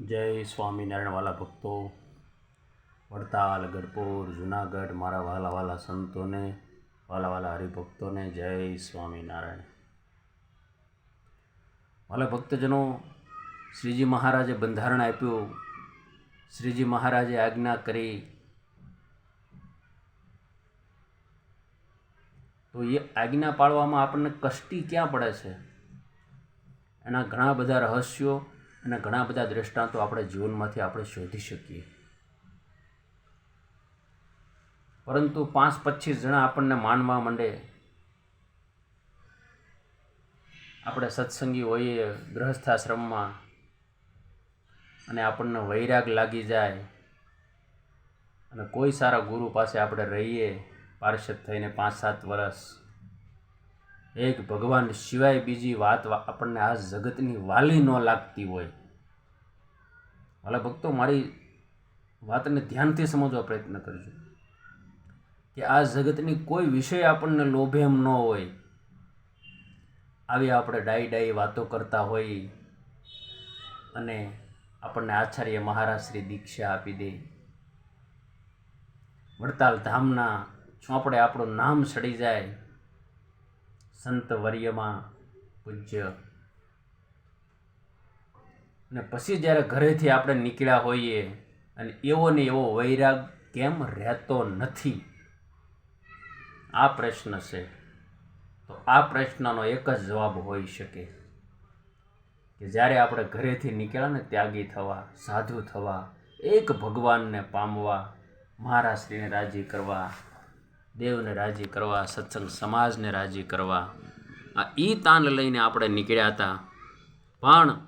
જય સ્વામિનારાયણ વાલા ભક્તો, વડતાલ, ગઢપુર, જુનાગઢ, મારા વાલા વાલા સંતોને વાલા વાલા હરિભક્તોને જય સ્વામિનારાયણ. વાલા ભક્તજનો, શ્રીજી મહારાજે બંધારણ આપ્યું. શ્રીજી મહારાજે આજ્ઞા કરી. તો એ આજ્ઞા પાળવામાં આપણને કષ્ટી ક્યાં પડે છે? એના ઘણા બધા રહસ્યો અને ઘણા બધા દ્રષ્ટાંતો આપણે જીવનમાંથી આપણે શોધી શકીએ. પરંતુ પાંચ પચીસ જણા આપણને માનવા માંડે, આપણે સત્સંગી હોઈએ, ગૃહસ્થાશ્રમમાં, અને આપણને વૈરાગ લાગી જાય, અને કોઈ સારા ગુરુ પાસે આપણે રહીએ, પાર્ષદ થઈને પાંચ સાત વર્ષ એક ભગવાન સિવાય બીજી વાત આપણને આ જગતની વાલી ન લાગતી હોય. વાલા ભક્તો, મારી વાતને ધ્યાનથી સમજવા પ્રયત્ન કરજો કે આ જગતની કોઈ વિષય આપણને લોભે એમ ન હોય. આવી આપણે ડાઈ ડાઈ વાતો કરતા હોઈ અને આપણને આચાર્ય મહારાજ શ્રી દીક્ષા આપી દે. વડતાલ ધામના ચોપડે આપણું નામ સડી જાય. સંત વર્યમાં પૂજ્ય. અને પછી જ્યારે ઘરેથી આપણે નીકળ્યા હોઈએ અને એવો ને એવો વૈરાગ કેમ રહેતો નથી? આ પ્રશ્ન છે. તો આ પ્રશ્નનો એક જ જવાબ હોઈ શકે. કે જ્યારે આપણે ઘરેથી નીકળ્યા ને ત્યાગી થવા, સાધુ થવા, એક ભગવાનને પામવા મહારાષ્ટ્રીને રાજી કરવા દેવને રાજી કરવા, સત્સંગ સમાજને રાજી કરવા. આ એ તાન લઈને આપણે નીકળ્યા હતા. પણ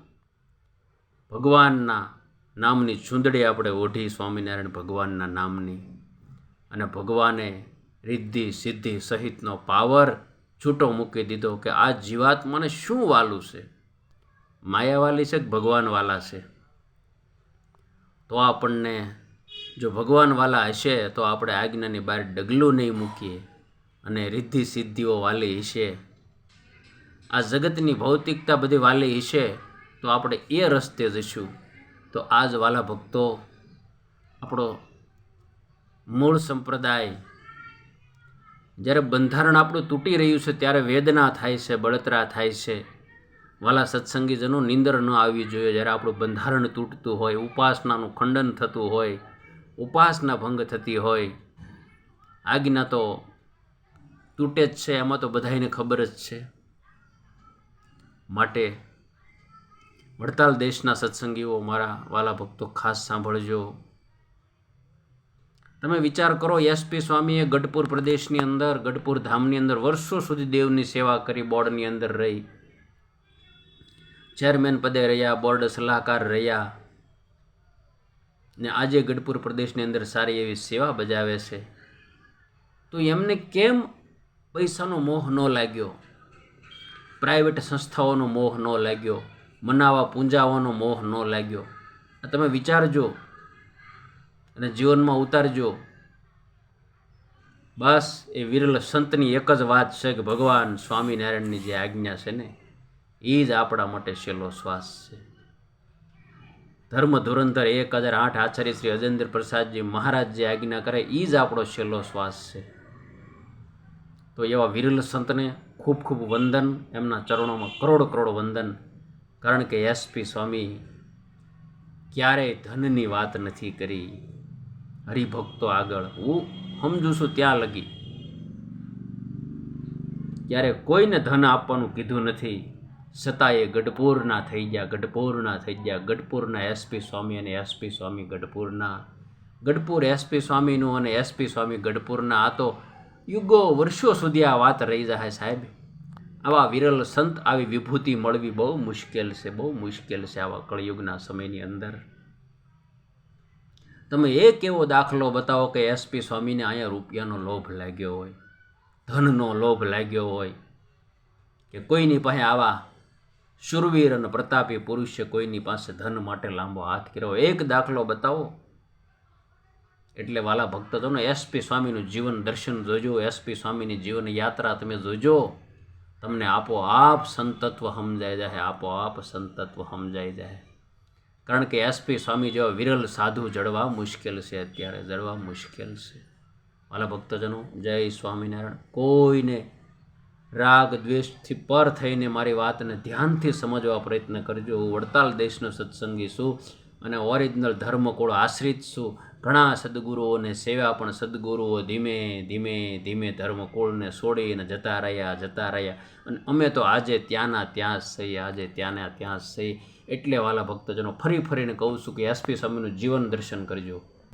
ભગવાનના નામની ચૂંદડી આપણે ઓઢી સ્વામિનારાયણ ભગવાનના નામની અને ભગવાને રિદ્ધિ, સિદ્ધિ સહિતનો પાવર છૂટો મૂકી દીધો કે આ જીવાત્માને શું વાલું છે? માયાવાલી છે કે ભગવાનવાલા છે? તો આપણને જો ભગવાન વાલા હશે તો આપણે આજ્ઞાની બહાર ડગલું નહીં મૂકીએ અને રિદ્ધિ સિદ્ધિઓ વાલી હશે. આ જગતની ભૌતિકતા બધી વાલી હશે તો આપણે એ રસ્તે જઈશું. તો આ જ વાલા ભક્તો, આપણો મૂળ સંપ્રદાય જ્યારે બંધારણ આપણું તૂટી રહ્યું છે ત્યારે વેદના થાય છે, બળતરા થાય છે. વાલા સત્સંગીજનો નિંદર ન આવવી જોઈએ જ્યારે આપણું બંધારણ તૂટતું હોય, ઉપાસનાનું ખંડન થતું હોય ઉપાસના ભંગ થતી હોય. આજ્ઞા તો તૂટે જ છે એમાં તો બધાને ખબર જ છે. માટે વડતાલ દેશના સત્સંગીઓ, મારા વાલા ભક્તો, ખાસ સાંભળજો. તમે વિચાર કરો એસપી સ્વામીએ ગઢપુર પ્રદેશની અંદર, ગઢપુર ધામની અંદર વર્ષો સુધી દેવની સેવા કરી બોર્ડની અંદર રહી. ચેરમેન પદે રહ્યા, બોર્ડ સલાહકાર રહ્યા. ને આજે ગઢપુર પ્રદેશની અંદર સારી એવી સેવા બજાવે છે. તો એમને કેમ પૈસાનો મોહ ન લાગ્યો? પ્રાઇવેટ સંસ્થાઓનો મોહ ન લાગ્યો. મનાવા, પૂંજાવાનો મોહ ન લાગ્યો. તમે વિચારજો અને જીવનમાં ઉતારજો. બસ એ વિરલ સંતની એક જ વાત છે કે ભગવાન સ્વામિનારાયણની જે આજ્ઞા છે ને એ જ આપણા માટે છેલ્લો શ્વાસ છે. ધર્મ ધુરંધર એક હજાર આઠ આચાર્ય શ્રી અજેન્દ્ર પ્રસાદજી મહારાજ જે આજ્ઞા કરે એ જ આપણો છેલ્લો શ્વાસ છે. તો એવા વિરલ સંતને ખૂબ ખૂબ વંદન, એમના ચરણોમાં કરોડ કરોડ વંદન, કારણ કે એસપી સ્વામી ક્યારેય ધનની વાત નથી કરી. હરિભક્તો આગળ, હું સમજુ છું ત્યાં લગી. ક્યારે કોઈને ધન આપવાનું કીધું નથી. છતાં એ ગઢપુરના થઈ ગયા, ગઢપુરના થઈ ગયા. ગઢપુરના એસપી સ્વામી અને એસપી સ્વામી ગઢપુરના. ગઢપુર એસપી સ્વામીનું અને એસપી સ્વામી ગઢપુરના. આ તો યુગો વર્ષો સુધી આ વાત રહી જાય સાહેબ. આવા વિરલ સંત, આવી વિભૂતિ મળવી બહુ મુશ્કેલ છે, બહુ મુશ્કેલ છે આવા કળયુગના સમયની અંદર. તમે એક એવો દાખલો બતાવો કે એસપી સ્વામીને અહીંયા રૂપિયાનો લોભ લાગ્યો હોય, ધનનો લોભ લાગ્યો હોય, કે કોઈની પાસે આવા શુરવીર અને પ્રતાપી પુરુષે કોઈની પાસે ધન માટે લાંબો હાથ કર્યો. એક દાખલો બતાવો. એટલે વાલા ભક્તજનો એસપી સ્વામીનું જીવન દર્શન જોજો. એસપી સ્વામીની જીવન યાત્રા તમે જોજો. તમને આપોઆપ સંતત્વ સમજાઈ જાય આપોઆપ સંતત્વ સમજાઈ જાય કારણ કે એસપી સ્વામી જેવા વિરલ સાધુ જળવા મુશ્કેલ છે અત્યારે જળવા મુશ્કેલ છે. વાલા ભક્તજનો, જય સ્વામિનારાયણ. કોઈને રાગ, દ્વેષથી પર થઈને મારી વાતને ધ્યાનથી સમજવા પ્રયત્ન કરજો. હું વડતાલ દેશનો સત્સંગી છું અને ઓરિજિનલ ધર્મકુળ આશ્રિત છું. ઘણા સદગુરુઓને સેવા પણ સદગુરુઓ ધીમે ધીમે ધીમે ધર્મકુળને છોડીને જતા રહ્યા જતા રહ્યા. અને અમે તો આજે ત્યાંના ત્યાં જ છીએ, આજે ત્યાંના ત્યાં જ છીએ. એટલે વાલા ભક્તજનો ફરી ફરીને કહું છું કે એસપી સ્વામીનું જીવન દર્શન કરજો.